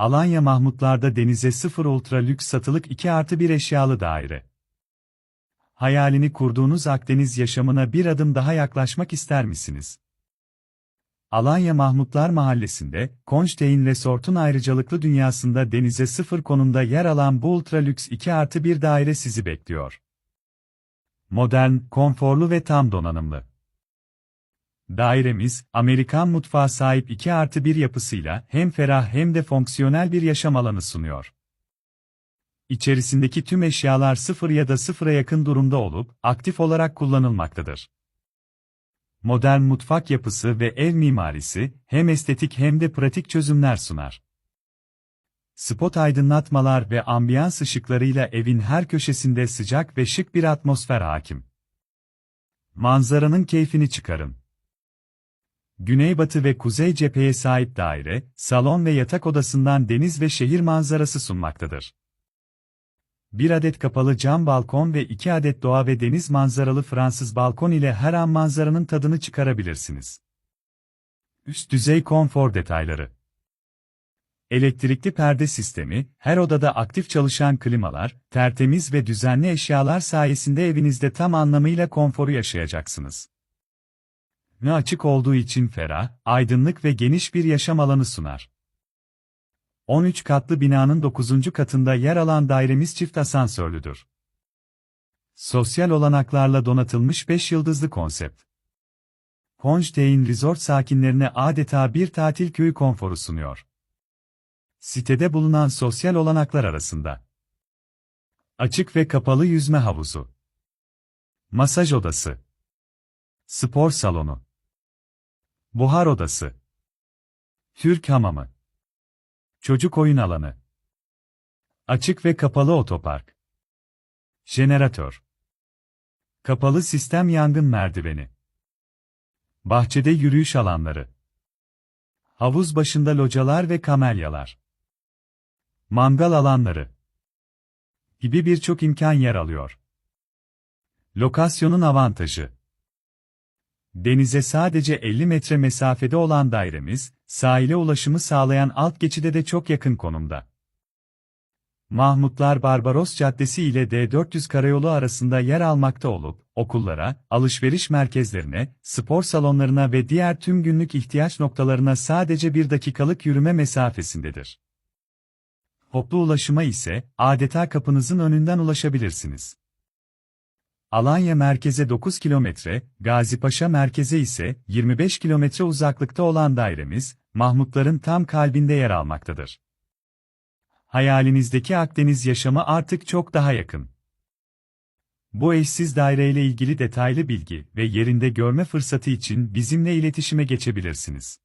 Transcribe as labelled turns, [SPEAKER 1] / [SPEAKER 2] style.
[SPEAKER 1] Alanya Mahmutlar'da denize sıfır ultra lüks satılık 2 artı 1 eşyalı daire. Hayalini kurduğunuz Akdeniz yaşamına bir adım daha yaklaşmak ister misiniz? Alanya Mahmutlar Mahallesi'nde, Konstein Resort'un ayrıcalıklı dünyasında denize sıfır konumda yer alan bu ultra lüks 2 artı 1 daire sizi bekliyor. Modern, konforlu ve tam donanımlı. Dairemiz, Amerikan mutfağı sahip 2 artı 1 yapısıyla hem ferah hem de fonksiyonel bir yaşam alanı sunuyor. İçerisindeki tüm eşyalar sıfır ya da sıfıra yakın durumda olup, aktif olarak kullanılmaktadır. Modern mutfak yapısı ve ev mimarisi, hem estetik hem de pratik çözümler sunar. Spot aydınlatmalar ve ambiyans ışıklarıyla evin her köşesinde sıcak ve şık bir atmosfer hakim. Manzaranın keyfini çıkarın. Güneybatı ve kuzey cepheye sahip daire, salon ve yatak odasından deniz ve şehir manzarası sunmaktadır. Bir adet kapalı cam balkon ve iki adet doğa ve deniz manzaralı Fransız balkon ile her an manzaranın tadını çıkarabilirsiniz. Üst düzey konfor detayları. Elektrikli perde sistemi, her odada aktif çalışan klimalar, tertemiz ve düzenli eşyalar sayesinde evinizde tam anlamıyla konforu yaşayacaksınız. Ne açık olduğu için ferah, aydınlık ve geniş bir yaşam alanı sunar. 13 katlı binanın 9. katında yer alan dairemiz çift asansörlüdür. Sosyal olanaklarla donatılmış 5 yıldızlı konsept. Honstein Resort sakinlerine adeta bir tatil köyü konforu sunuyor. Sitede bulunan sosyal olanaklar arasında açık ve kapalı yüzme havuzu, masaj odası, spor salonu, buhar odası, Türk hamamı, çocuk oyun alanı, açık ve kapalı otopark, jeneratör, kapalı sistem yangın merdiveni, bahçede yürüyüş alanları, havuz başında localar ve kamelyalar, mangal alanları. Gibi birçok imkan yer alıyor. Lokasyonun avantajı Denize sadece 50 metre mesafede olan dairemiz, sahile ulaşımı sağlayan alt geçide de çok yakın konumda. Mahmutlar Barbaros Caddesi ile D400 karayolu arasında yer almakta olup, okullara, alışveriş merkezlerine, spor salonlarına ve diğer tüm günlük ihtiyaç noktalarına sadece bir dakikalık yürüme mesafesindedir. Toplu ulaşıma ise, adeta kapınızın önünden ulaşabilirsiniz. Alanya merkeze 9 kilometre, Gazipaşa merkeze ise 25 kilometre uzaklıkta olan dairemiz, Mahmutların tam kalbinde yer almaktadır. Hayalinizdeki Akdeniz yaşamı artık çok daha yakın. Bu eşsiz daireyle ilgili detaylı bilgi ve yerinde görme fırsatı için bizimle iletişime geçebilirsiniz.